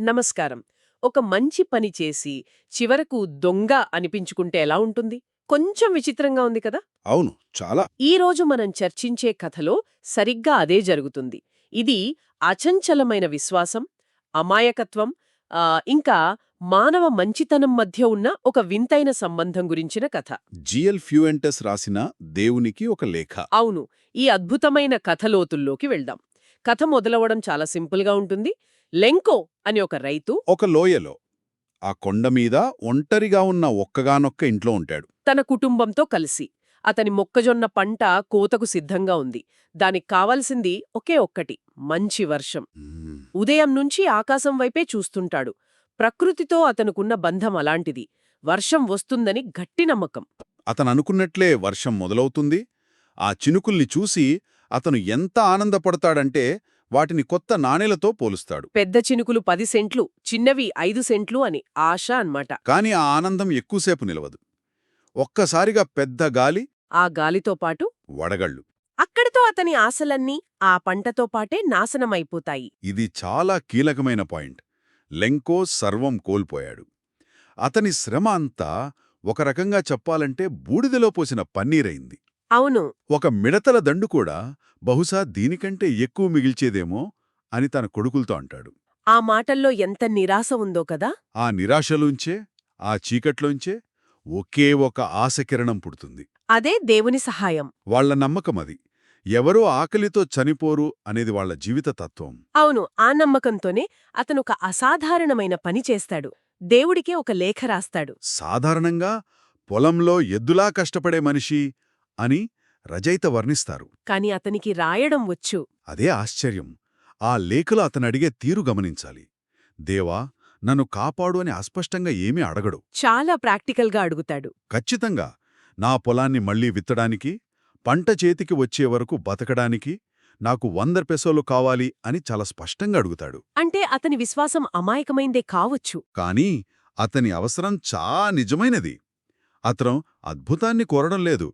నమస్కారం. ఒక మంచి పని చేసి చివరకు దొంగ అనిపించుకుంటే ఎలా ఉంటుంది? కొంచెం విచిత్రంగా ఉంది కదా? అవును చాలా. ఈ రోజు మనం చర్చించే కథలో సరిగ్గా అదే జరుగుతుంది. ఇది అచంచలమైన విశ్వాసం అమాయకత్వం ఇంకా మానవ మంచితనం మధ్య ఉన్న ఒక వింతైన సంబంధం గురించిన కథ. జిఎల్ ఫ్యూఎంటస్ రాసిన దేవునికి ఒక లేఖ. అవును ఈ అద్భుతమైన కథ లోతుల్లోకి వెళ్దాం. కథ మొదలవడం చాలా సింపుల్గా ఉంటుంది. లెంకో అని ఒక రైతు ఒక లోయలో ఆ కొండ మీద ఒంటరిగా ఉన్న ఒక్కగానొక్క ఇంట్లో ఉంటాడు. తన కుటుంబంతో కలిసి. అతని మొక్కజొన్న పంట కోతకు సిద్ధంగా ఉంది. దానికి కావాల్సింది ఒకే ఒక్కటి మంచి వర్షం. ఉదయం నుంచి ఆకాశం వైపే చూస్తుంటాడు. ప్రకృతితో అతనుకున్న బంధం అలాంటిది. వర్షం వస్తుందని గట్టి నమ్మకం. అతను అనుకున్నట్లే వర్షం మొదలవుతుంది. ఆ చినుకుల్ని చూసి అతను ఎంత ఆనందపడతాడంటే వాటిని కొత్త నాణేలతో పోలుస్తాడు. పెద్ద చినుకులు పది సెంట్లు చిన్నవి ఐదు సెంట్లు అని ఆశ అన్మాట కాని ఆ ఆనందం ఎక్కువసేపు నిలవదు. ఒక్కసారిగా పెద్ద గాలి ఆ గాలితో పాటు వడగళ్ళు. అక్కడితో అతని ఆశలన్నీ ఆ పంటతో పాటే నాశనమైపోతాయి. ఇది చాలా కీలకమైన పాయింట్. లెంకో సర్వం కోల్పోయాడు. అతని శ్రమ అంతా ఒక రకంగా చెప్పాలంటే బూడిదలో పోసిన పన్నీరైంది. అవును. ఒక మిడతల దండు కూడా బహుశా దీనికంటే ఎక్కువ మిగిల్చేదేమో అని తన కొడుకులతో అంటాడు. ఆ మాటల్లో ఎంత నిరాశ ఉందో కదా! ఆ నిరాశలోంచే ఆ చీకట్లోంచే ఒకే ఒక ఆశకిరణం పుడుతుంది. అదే దేవుని సహాయం. వాళ్ళ నమ్మకం అది. ఎవరో ఆకలితో చనిపోరు అనేది వాళ్ళ జీవిత తత్వం. అవును ఆ నమ్మకంతోనే అతను ఒక అసాధారణమైన పని చేస్తాడు. దేవుడికే ఒక లేఖ రాస్తాడు. సాధారణంగా పొలంలో ఎద్దులా కష్టపడే మనిషి అని రచయిత వర్ణిస్తారు. కాని అతనికి రాయడం వచ్చు. అదే ఆశ్చర్యం. ఆ లేఖలో అతనడిగే తీరు గమనించాలి. దేవా నన్ను కాపాడు అని అస్పష్టంగా ఏమీ అడగడు. చాలా ప్రాక్టికల్గా అడుగుతాడు. ఖచ్చితంగా. నా పొలాన్ని మళ్ళీ విత్తడానికి పంట చేతికి వచ్చే వరకు బతకడానికి నాకు వంద పెసోలు కావాలి అని చాలా స్పష్టంగా అడుగుతాడు. అంటే అతని విశ్వాసం అమాయకమైందే కావచ్చు. కానీ అతని అవసరం చాలా నిజమైనది. అతను అద్భుతాన్ని కోరడం లేదు.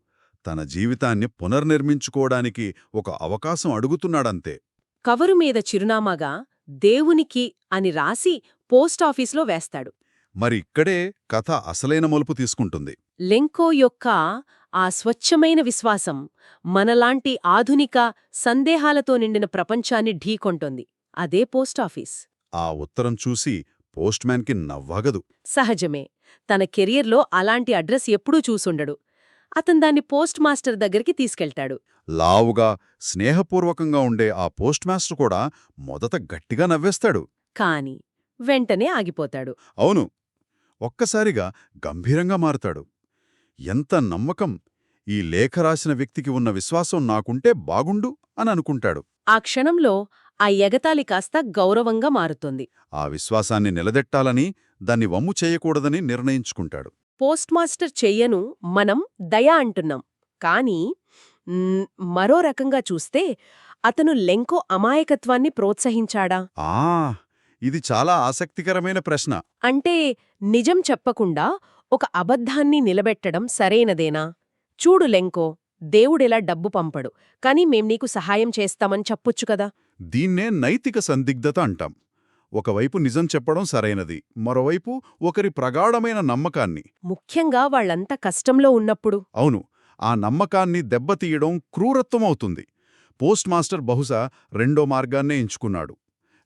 తన జీవితాన్ని పునర్నిర్మించుకోవడానికి ఒక అవకాశం అడుగుతున్నాడంతే. కవరు మీద చిరునామాగా దేవునికి అని రాసి పోస్టాఫీస్లో వేస్తాడు. మరి ఇక్కడే కథ అసలైన మలుపు తీసుకుంటుంది. లెంకో యొక్క ఆ స్వచ్ఛమైన విశ్వాసం మనలాంటి ఆధునిక సందేహాలతో నిండిన ప్రపంచాన్ని ఢీకొంటోంది. అదే పోస్టాఫీస్ ఆ ఉత్తరం చూసి పోస్ట్మ్యాన్కి నవ్వగదు. సహజమే. తన కెరియర్లో అలాంటి అడ్రస్ ఎప్పుడూ చూసుండడు. అతను దాన్ని పోస్ట్ మాస్టర్ దగ్గరికి తీసుకెళ్తాడు. లావుగా స్నేహపూర్వకంగా ఉండే ఆ పోస్ట్ మాస్టర్ కూడా మొదట గట్టిగా నవ్వేస్తాడు. కాని వెంటనే ఆగిపోతాడు. అవును ఒక్కసారిగా గంభీరంగా మారుతాడు. ఎంత నమ్మకం! ఈ లేఖ రాసిన వ్యక్తికి ఉన్న విశ్వాసం నాకుంటే బాగుండు అని అనుకుంటాడు. ఆ క్షణంలో ఆ ఎగతాళి కాస్త గౌరవంగా మారుతుంది. ఆ విశ్వాసాన్ని నిలదెట్టాలని దాన్ని వమ్ము చేయకూడదని నిర్ణయించుకుంటాడు. పోస్ట్ మాస్టర్ చెయ్యను మనం దయ అంటున్నాం. కానీ మరో రకంగా చూస్తే అతను లెంకో అమాయకత్వాన్ని ప్రోత్సహించాడా? ఆ ఇది చాలా ఆసక్తికరమైన ప్రశ్న. అంటే నిజం చెప్పకుండా ఒక అబద్ధాన్ని నిలబెట్టడం సరైనదేనా? చూడు లెంకో దేవుడెలా డబ్బు పంపడు కాని మేం నీకు సహాయం చేస్తామని చెప్పొచ్చు కదా? దీన్నే నైతిక సందిగ్ధత అంటాం. ఒకవైపు నిజం చెప్పడం సరైనది మరోవైపు ఒకరి ప్రగాఢమైన నమ్మకాన్ని. ముఖ్యంగా వాళ్ళంతా కష్టంలో ఉన్నప్పుడు. అవును ఆ నమ్మకాన్ని దెబ్బతీయడం క్రూరత్వమవుతుంది పోస్ట్ మాస్టర్ బహుశా రెండో మార్గాన్నే ఎంచుకున్నాడు.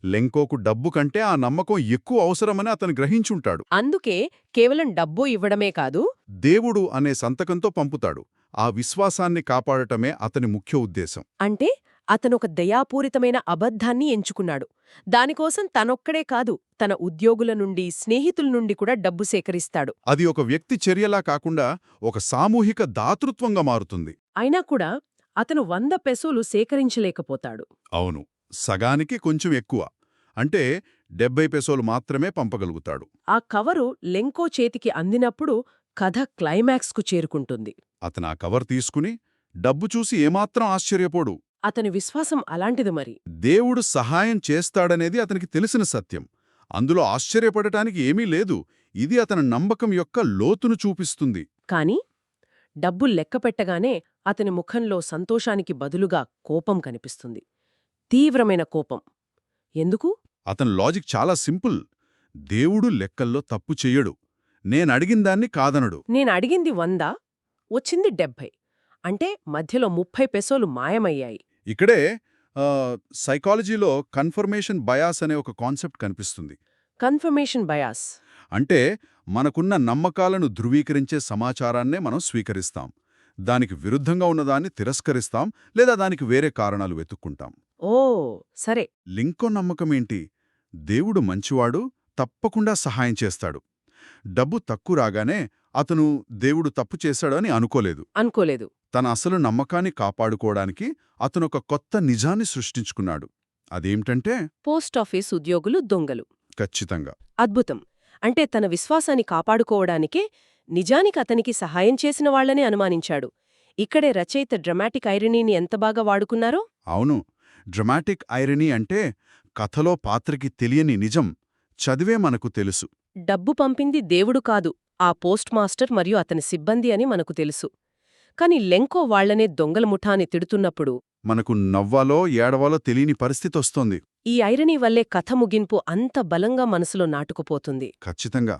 లెంకోకు డబ్బు కంటే ఆ నమ్మకం ఎక్కువ అవసరమని అతను గ్రహించుంటాడు. అందుకే కేవలం డబ్బు ఇవ్వడమే కాదు. దేవుడు అనే సంతకంతో పంపుతాడు. ఆ విశ్వాసాన్ని కాపాడటమే అతని ముఖ్య ఉద్దేశం. అంటే అతనొక దయాపూరితమైన అబద్ధాన్ని ఎంచుకున్నాడు. దానికోసం తనొక్కడే కాదు తన ఉద్యోగుల నుండి స్నేహితుల నుండి కూడా డబ్బు సేకరిస్తాడు. అది ఒక వ్యక్తి చర్యలా కాకుండా ఒక సామూహిక దాతృత్వంగా మారుతుంది. అయినా కూడా అతను వంద పెసోలు సేకరించలేకపోతాడు. అవును సగానికి కొంచెం ఎక్కువ. అంటే డెబ్బై పెసోలు మాత్రమే పంపగలుగుతాడు. ఆ కవరు లెంకో చేతికి అందినప్పుడు కథ క్లైమాక్స్కు చేరుకుంటుంది. అతను ఆ కవర్ తీసుకుని డబ్బు చూసి ఏమాత్రం ఆశ్చర్యపోడు. అతని విశ్వాసం అలాంటిది మరి. దేవుడు సహాయం చేస్తాడనేది అతనికి తెలిసిన సత్యం. అందులో ఆశ్చర్యపడటానికి ఏమీ లేదు. ఇది అతని నమ్మకం యొక్క లోతును చూపిస్తుంది. కాని డబ్బు లెక్కపెట్టగానే అతని ముఖంలో సంతోషానికి బదులుగా కోపం కనిపిస్తుంది. తీవ్రమైన కోపం. ఎందుకు? అతని లాజిక్ చాలా సింపుల్. దేవుడు లెక్కల్లో తప్పు చెయ్యడు. నేనడిగిన దాన్ని కాదనడు. నేను అడిగింది వంద వచ్చింది డెబ్భై. అంటే మధ్యలో ముప్పై పెసోలు మాయమయ్యాయి. ఇక్కడే సైకాలజీలో కన్ఫర్మేషన్ బయాస్ అనే ఒక కాన్సెప్ట్ కనిపిస్తుంది. కన్ఫర్మేషన్ బయాస్ అంటే మనకున్న నమ్మకాలను ధృవీకరించే సమాచారాన్నే మనం స్వీకరిస్తాం. దానికి విరుద్ధంగా ఉన్నదాన్ని తిరస్కరిస్తాం లేదా దానికి వేరే కారణాలు వెతుక్కుంటాం. ఓ సరే. లింకో నమ్మకమేంటి దేవుడు మంచివాడు తప్పకుండా సహాయం చేస్తాడు. డబ్బు తక్కువ రాగానే అతను దేవుడు తప్పు చేశాడు అని అనుకోలేదు. అనుకోలేదు. తన అసలు నమ్మకాన్ని కాపాడుకోవడానికి అతనొక కొత్త నిజాన్ని సృష్టించుకున్నాడు. అదేమిటంటే పోస్టాఫీస్ ఉద్యోగులు దొంగలు. ఖచ్చితంగా. అద్భుతం. అంటే తన విశ్వాసాన్ని కాపాడుకోవడానికే నిజానికి అతనికి సహాయం చేసిన వాళ్ళనే అనుమానించాడు. ఇక్కడే రచయిత డ్రమాటిక్ ఐరనీని ఎంత బాగా వాడుకున్నారో? అవును. డ్రమాటిక్ ఐరనీ అంటే కథలో పాత్రకి తెలియని నిజం చదివే మనకు తెలుసు. డబ్బు పంపింది దేవుడు కాదు. ఆ పోస్ట్ మాస్టర్ మరియు అతని సిబ్బంది అని మనకు తెలుసు. కాని లెంకో వాళ్ళనే దొంగల ముఠాని తిడుతున్నప్పుడు మనకు నవ్వాలో ఏడవాలో తెలియని పరిస్థితి వస్తోంది. ఈ ఐరనీ వల్లే కథ ముగింపు అంత బలంగా మనసులో నాటుకుపోతుంది. ఖచ్చితంగా.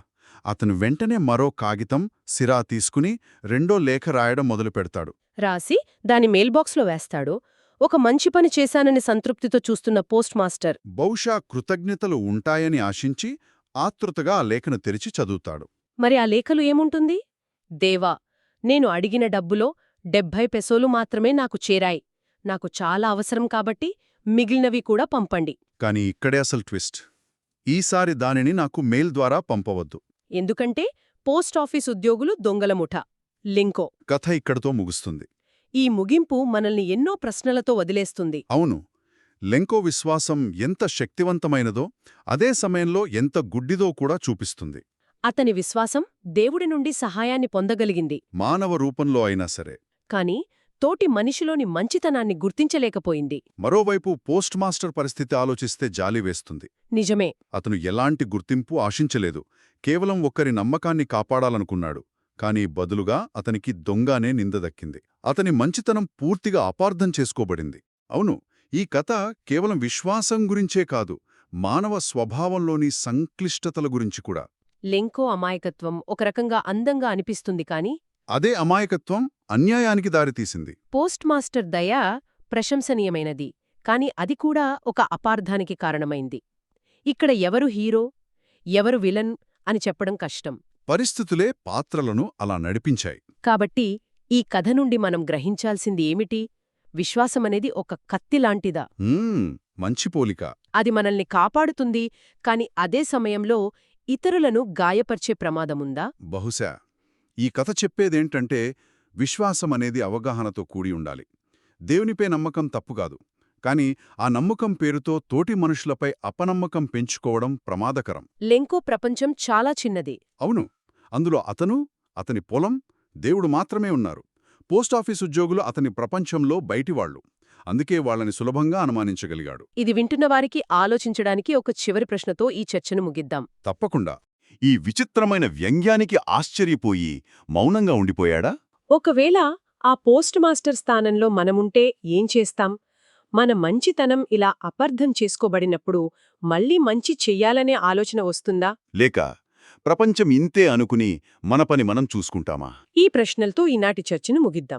అతను వెంటనే మరో కాగితం సిరా తీసుకుని రెండో లేఖ రాయడం మొదలుపెడతాడు రాసి దాని మెయిల్బాక్స్లో వేస్తాడు. ఒక మంచి పని చేశానని సంతృప్తితో చూస్తున్న పోస్ట్ మాస్టర్ బహుశా కృతజ్ఞతలు ఉంటాయని ఆశించి ఆతృతగా ఆ లేఖను తెరిచి చదువుతాడు. మరి ఆ లేఖలు ఏముంటుంది? దేవా నేను అడిగిన డబ్బులో డెబ్భై పెసోలు మాత్రమే నాకు చేరాయి. నాకు చాలా అవసరం కాబట్టి మిగిలినవి కూడా పంపండి. కాని ఇక్కడే అసలు ట్విస్ట్. ఈసారి దానిని నాకు మెయిల్ ద్వారా పంపవద్దు. ఎందుకంటే పోస్టాఫీస్ ఉద్యోగులు దొంగల ముఠ. లింకో. కథ ఇక్కడతో ముగుస్తుంది. ఈ ముగింపు మనల్ని ఎన్నో ప్రశ్నలతో వదిలేస్తుంది. అవును. లెంకో విశ్వాసం ఎంత శక్తివంతమైనదో అదే సమయంలో ఎంత గుడ్డిదో కూడా చూపిస్తుంది. అతని విశ్వాసం దేవుడి నుండి సహాయాన్ని పొందగలిగింది. మానవ రూపంలో అయినా సరే. కాని తోటి మనిషిలోని మంచితనాన్ని గుర్తించలేకపోయింది. మరోవైపు పోస్ట్ మాస్టర్ పరిస్థితి ఆలోచిస్తే జాలి వేస్తుంది. నిజమే. అతను ఎలాంటి గుర్తింపు ఆశించలేదు. కేవలం ఒక్కరి నమ్మకాన్ని కాపాడాలనుకున్నాడు. కానీ బదులుగా అతనికి దొంగానే నింద దక్కింది. అతని మంచితనం పూర్తిగా అపార్థం చేసుకోబడింది. అవును ఈ కథ కేవలం విశ్వాసం గురించే కాదు మానవ స్వభావంలోని సంక్లిష్టతల గురించి కూడా. లెంకో అమాయకత్వం ఒక రకంగా అందంగా అనిపిస్తుంది కాని అదే అమాయకత్వం అన్యాయానికి దారితీసింది పోస్ట్ మాస్టర్ దయ ప్రశంసనీయమైనది కాని అది కూడా ఒక అపార్థానికి కారణమైంది. ఇక్కడ ఎవరు హీరో ఎవరు విలన్ అని చెప్పడం కష్టం. పరిస్థితులే పాత్రలను అలా నడిపించాయి. కాబట్టి ఈ కథ నుండి మనం గ్రహించాల్సింది ఏమిటి? విశ్వాసమనేది ఒక కత్తిలాంటిదా మంచి పోలిక. అది మనల్ని కాపాడుతుంది కాని అదే సమయంలో ఇతరులను గాయపర్చే ప్రమాదముందా? బహుశా. ఈ కథ చెప్పేదేంటంటే విశ్వాసం అనేది అవగాహనతో కూడి ఉండాలి. దేవునిపై నమ్మకం తప్పుకాదు కాని ఆ నమ్మకం పేరుతో తోటి మనుషులపై అపనమ్మకం పెంచుకోవడం ప్రమాదకరం. లెంకో ప్రపంచం చాలా చిన్నది. అవును. అందులో అతను అతని పొలం దేవుడు మాత్రమే ఉన్నారు. పోస్టాఫీస్ ఉద్యోగులు అతని ప్రపంచంలో బయటివాళ్ళు అందుకే వాళ్ళని సులభంగా అనుమానించగలిగాడు. ఇది వింటున్న వారికి ఆలోచించడానికి ఒక చివరి ప్రశ్నతో ఈ చర్చను ముగిద్దాం. తప్పకుండా. ఈ విచిత్రమైన వ్యంగ్యానికి ఆశ్చర్యపోయి మౌనంగా ఉండిపోయాడా? ఒకవేళ ఆ పోస్ట్ మాస్టర్ స్థానంలో మనముంటే ఏం చేస్తాం? మన మంచితనం ఇలా అపర్థం చేసుకోబడినప్పుడు మళ్ళీ మంచి చెయ్యాలనే ఆలోచన వస్తుందా? లేక ప్రపంచం ఇంతే అనుకుని మన పని మనం చూసుకుంటామా? ఈ ప్రశ్నలతో ఈనాటి చర్చను ముగిద్దాం.